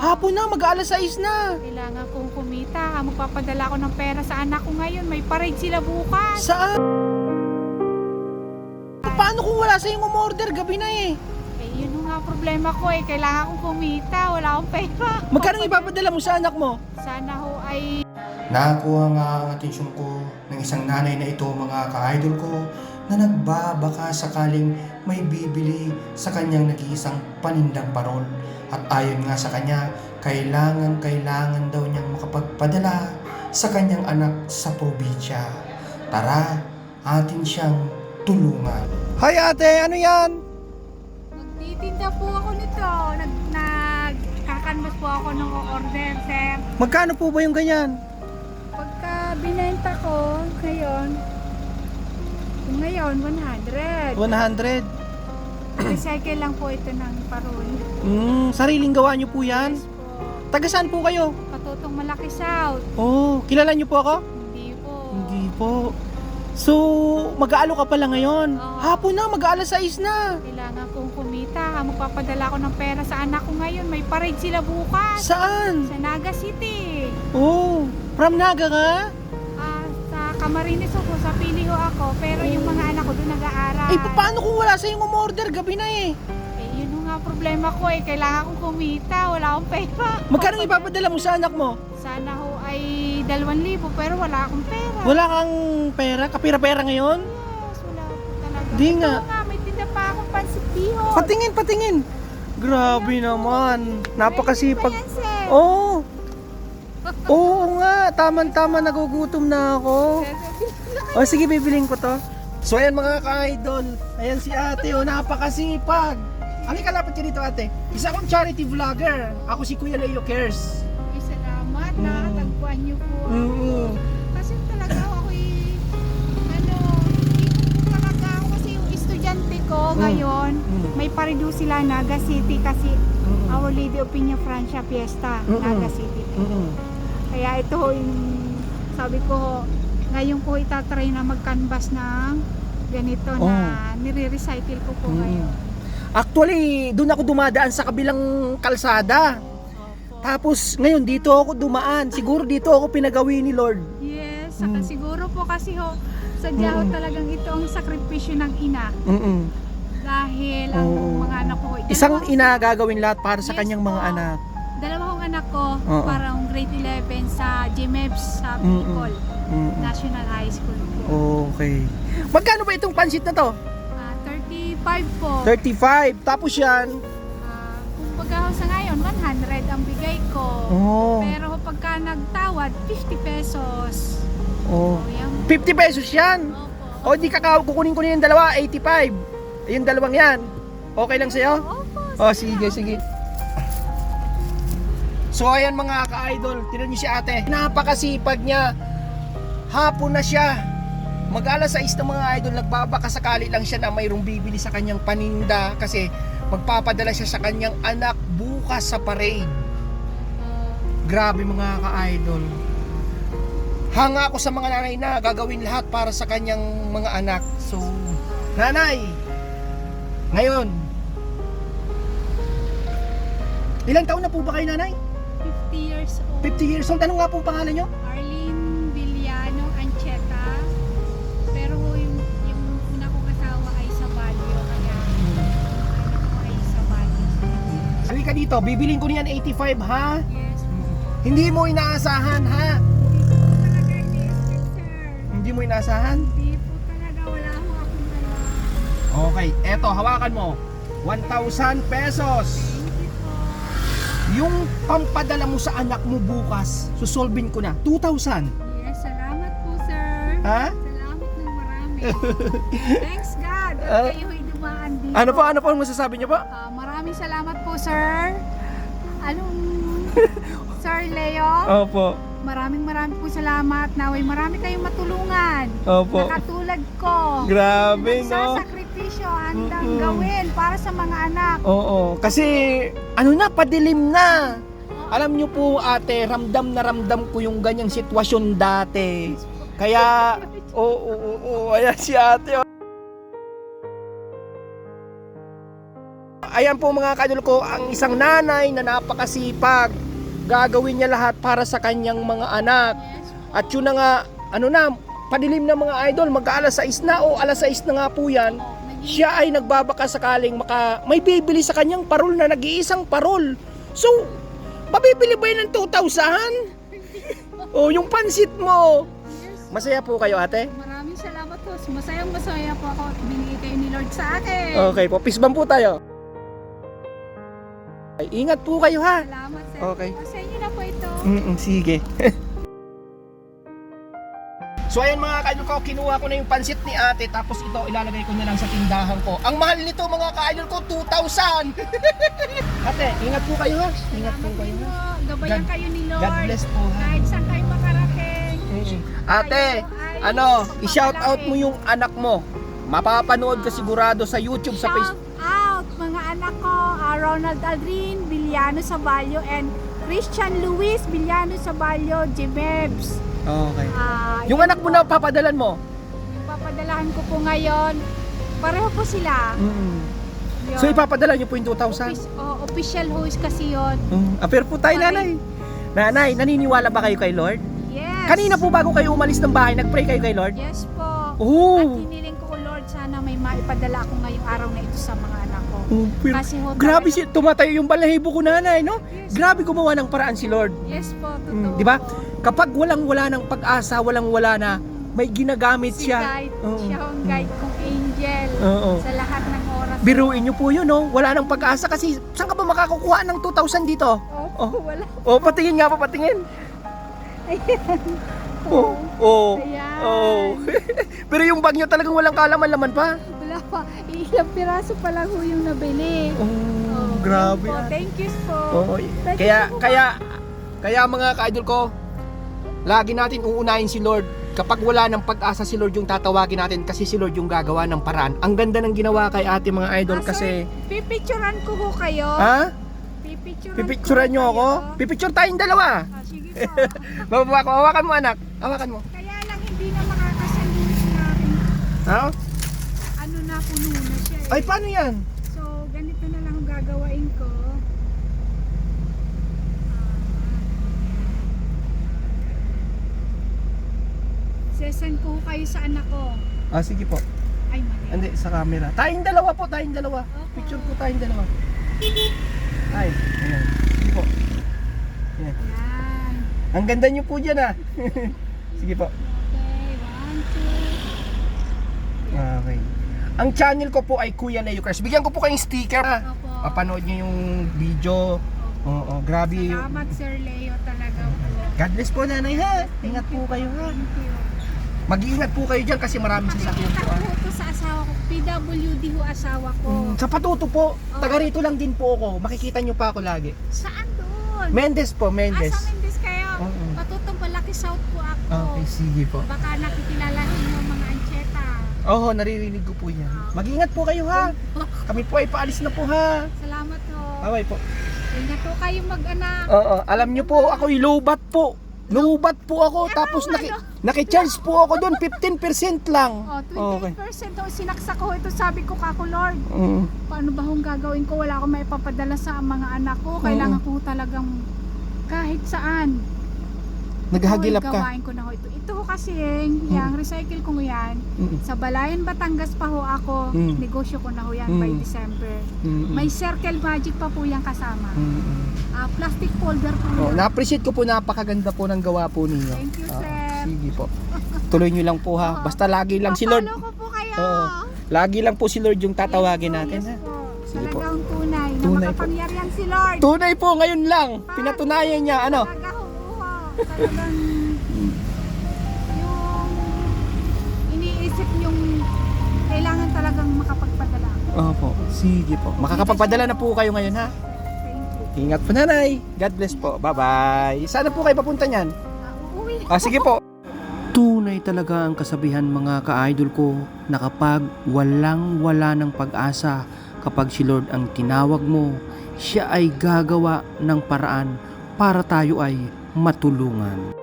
Hapon na, mag-aalas 6 na. Kailangan kong kumita. Magpapadala ko ng pera sa anak ko ngayon. May parade sila bukas. Saan? Paano kung wala sa yung umorder? Gabi na eh. Eh, yun yung nga problema ko eh. Kailangan kong kumita. Wala akong pera. Magkano ipapadala mo sa anak mo? Sana ho ay Nakakuha nga ang atensyon ko ng isang nanay na ito mga ka-idol ko na nagbabaka sakaling may bibili sa kanyang nag-iisang panindang parol. At ayon nga sa kanya, kailangan kailangan daw niyang makapagpadala sa kanyang anak sa probinsya. Tara, atin siyang tulungan. Hi ate, ano yan? Magtitinda po ako nito. Nag, nagkakanvas po ako ng order, sir. Magkano po ba yung ganyan? Pagka binenta ko, ngayon, ngayon, 100. 100. Recycle lang po ito ng parol. Mm, sariling gawa niyo po yan? Yes po. Taga saan po kayo? Patutong Malaki South. Oh, kilala niyo po ako? Hindi po. Hindi po. So, mag-aalo ka pala ngayon. Oo. Hapon na, mag-aalas 6 na. Kailangan kong kumita. Magpapadala ko ng pera sa anak ko ngayon. May parade sila bukas. Saan? Sa Naga City. Oh, from Naga ka? Camarines ako, sa Pili ho ako. Pero yung mga anak ko doon nag-aaral. Eh, paano kung wala sa yung umorder? Gabi na eh. Eh, yun nga problema ko eh. Kailangan kong kumita. Wala akong pera. Magkano ipapadala mo sa anak mo? Sana ho ay 2,000 pero wala akong pera. Wala kang pera? Kapira-pera ngayon? Yes, wala po talaga. Di Ito nga. nga, may tinda pa akong pansit bihon. Patingin, patingin. Grabe naman. Napakasipag. Pwede ba yan, sir? Oo. Oo nga, tama-tama nagugutom na ako. O sige, bibiling ko to. So ayan mga ka-idol, ayan si ate, o napakasipag. Halika lapit ka dito ate. Isa akong charity vlogger. Ako si Kuya Leo Cares. Ay, salamat na. Mm. Tagpuan niyo po ako. Mm. Kasi talaga ako ano, hindi ko talaga ako kasi yung estudyante ko Mm. ngayon, Mm. may parido sila Naga City kasi Our Lady of Piña Francia Fiesta, Mm-mm. Naga City. Mm-mm. Kaya ito ho, yung sabi ko, ngayon ko itatry na mag-canvas ng ganito na nire-recycle ko po Mm. ngayon. Actually, doon ako dumadaan sa kabilang kalsada. Tapos ngayon dito ako dumaan. Siguro dito ako pinagawi ni Lord. Yes, saka Mm. siguro po kasi ho, sadya ho Mm. talagang ito ang sakripisyo ng ina Mm-mm. dahil ang mga anak ko, Isang ina gagawin lahat para sa Yes kanyang mga po. anak. Dalawa kong anak ko, Oo. parang grade 11 sa GMEBS sa Mm-mm. Bicol, Mm-mm. National High School po. Okay. Magkano ba itong pansit na to? Ah, 35 po. 35. Tapos yan. Ah, kung pagka ho sa ngayon, 100 ang bigay ko. Oh. Pero pagka nagtawad, 50 pesos. Oh. O, yan. 50 pesos yan. Opo. O di kaka kukunin ko na yung dalawa, 85. Yung dalawang yan. Okay lang sa'yo? Opo. Oh, sige, sige. So ayan mga ka-idol, tinan niyo si ate. Napakasipag niya. Hapon na siya. Mag-alas 6 ng mga idol, nagbabaka sakali lang siya na mayroong bibili sa kanyang paninda kasi magpapadala siya sa kanyang anak bukas sa parade. Grabe mga ka-idol. Hanga ako sa mga nanay na gagawin lahat para sa kanyang mga anak. So, nanay, ngayon, ilang taon na po ba kayo nanay? 50 years old. 50 years old. Ano nga pong pangalan nyo? Arlene Villano Ancheta. Pero ho, yung, yung una kong asawa ay sa Baguio. Kaya ano ko ay sa Baguio. Sabi ka dito, bibiling ko niyan 85 ha? Yes. Hindi mo inaasahan ha? Hindi po talaga sir. Hindi mo inaasahan? Hindi po talaga. Wala ho akong alam. Okay, eto, hawakan mo. 1,000 pesos. Yung pampadala mo sa anak mo bukas, susolvin ko na. 2,000. Yes, salamat po sir. Ha? Salamat ng marami. Thanks God. At Ah. kayo ay dumaan dito. Ano po, ano po ang masasabi niyo po? Ah, maraming salamat po sir. Anong Sir Leo? Opo. Maraming maraming po salamat. Naway marami kayong matulungan. Opo. Nakatulad ko. Grabe, no? Nagsasakripisyo, handang Mm-mm. gawin para sa mga anak. Oo, kasi ano na, padilim na. Alam niyo po ate, ramdam na ramdam ko yung ganyang sitwasyon dati. Kaya, oo, oo, oo, ayan si ate. oh. ayan po mga kaidol ko, ang isang nanay na napakasipag. Gagawin niya lahat para sa kanyang mga anak. At yun na nga, ano na, padilim na mga idol, mag-aalas 6 na o alas 6 na nga po yan. Siya ay nagbabaka sakaling maka, may bibili sa kanyang parol na nag-iisang parol. So, mabibili ba yun ng 2,000? o yung pansit mo. Masaya po kayo ate? Maraming salamat po. Masayang masaya po ako at binigay kayo ni Lord sa akin. Okay po, pisban po tayo. Ay, ingat po kayo ha. Salamat sir. Okay. Sa inyo na po ito. Mm sige. so ayan mga kaidol ko, kinuha ko na yung pansit ni ate tapos ito ilalagay ko na lang sa tindahan ko. Ang mahal nito mga kaidol ko, 2,000! ate, ingat po kayo ha. Ingat po kayo. Gabayan kayo ni Lord. God bless po ha. Kahit saan kayo makarating. Ate, ano, i-shout out mo yung anak mo. Mapapanood ka sigurado sa YouTube, sa Shout Facebook. out mga anak ko, ah, Ronald Aldrin, Villano Saballo, and Christian Luis Villano Saballo, Jimebs. Okay. Ah, Yung yun anak mo po. na papadala mo? Yung papadalahan ko po ngayon, pareho po sila. Yun. So ipapadala niyo po yung 2,000? Offic- oh, official host kasi yon. Mm. Apir po tayo, nanay. Nanay, naniniwala ba kayo kay Lord? Yes. Kanina po bago kayo umalis ng bahay, nag-pray kayo kay Lord? Yes po. At Oo. hiniling ko, Lord, sana may maipadala ako ngayong araw na ito sa mga anak ko. Oh, pero Kasi ho, grabe talaga- si tumatayo yung balahibo ko nanay, no? Yes, Grabe gumawa ng paraan si Lord. Yes po, totoo Mm, di ba? po. Kapag walang wala ng pag-asa, walang wala na, may ginagamit Si siya. guide, Oo. siya ang guide kong angel Oo. sa lahat ng oras. Biruin niyo po yun, no? Wala nang pag-asa kasi saan ka ba makakukuha ng 2,000 dito? Oh, Oh. wala. Oh, patingin nga pa, patingin. Oh, oh. Ayan. Oh. Pero yung bag niyo talagang walang kalaman-laman pa. Wala pa. Ilang piraso pa lang ho yung nabili. Oh, Oh, grabe. yun po. Thank you po. Pwede Kaya po kaya kaya mga ka-idol ko, lagi natin uunahin si Lord. Kapag wala ng pag-asa si Lord yung tatawagin natin kasi si Lord yung gagawa ng paraan. Ang ganda ng ginawa kay ate mga idol Ah, kasi Pipicturan ko ho kayo. ha? Pipicturan, niyo ho ako? Pipicture tayong dalawa. Ah, sige po. Bababa ko, hawakan mo anak. Hawakan mo. Kaya lang hindi na makakasaluhin natin. Ha? Ano na puno na siya eh. Ay, paano yan? So, ganito na lang ang gagawain ko. Sesend ko kayo sa anak ko. Ah, sige po. Ay, mali. Hindi, sa camera. Tayong dalawa po, tayong dalawa. Picture po tayong dalawa. Ay, ayan. Sige po. Ayan. Yan. Ang ganda niyo po dyan ah. sige po. Okay, one, two. Okay. Ang channel ko po ay Kuya Leo Cars. Bigyan ko po kayong sticker. Ah. Opo. Papanood niyo yung video. Oo, grabe. Salamat Sir Leo talaga po. God bless po nanay ha. Ingat po kayo ha. Thank you. Mag-iingat po kayo dyan kasi maraming sasakyan po. ko ah. ho to sa asawa ko. PWD ho asawa ko. Mm, Sa patuto po, taga rito lang din po ako. Makikita niyo pa ako lagi. Saan doon? Mendes po, Mendes. Ah, sa Mendes kayo. Oo. Patutong Palaki South po ako. Okay, sige po. Baka nakikilala niyo yung mga ancheta. Oo, naririnig ko po yan. Mag-ingat po kayo ha. Kami po ay paalis na po ha. Salamat ho. Bye po. Ingat ho kayo mag-anak. Oo, alam niyo po, ako lobat po. Lobat po ako, tapos naki, naki-charge po ako doon, 15% lang. Oh, 28% ho. Sinaksak ko ito. Sabi ko kako Lord. Mm. Paano ba hong gagawin ko? Wala akong maipapadala sa mga anak ko. Kailangan ko talagang kahit saan. Ho, ka. Gawain ko na ho ito. Ito ho kasi, yung recycle ko yan. Mm. Sa Balayan, Batangas pa ho ako. Mm. Negosyo ko na ho yan by Mm. December. Mm. May circle magic pa po yung kasama. Mm. Ah, plastic folder po Oh, na-appreciate ko po napakaganda po ng gawa po ninyo. Thank you, Ah, sir. sige po. Tuloy nyo lang po ha. Oo. Basta lagi lang si Lord. Ko po kayo. Oo. Lagi lang po si Lord yung tatawagin Yes po, natin yes ha. po. Sige po. Talagang tunay, Tunay na po. makapangyarihan si Lord. Tunay po ngayon lang. Pinatunayan niya ano. Talagang yung iniisip yung kailangan talagang makapagpadala. Opo, sige po. Makakapagpadala na po kayo ngayon ha. Thank you. Ingat po nanay. God bless po. Bye-bye. Sana po kayo papunta niyan. Uuwi Ah, sige po. Tunay talaga ang kasabihan mga ka-idol ko na kapag walang wala ng pag-asa, kapag si Lord ang tinawag mo, siya ay gagawa ng paraan para tayo ay matulungan.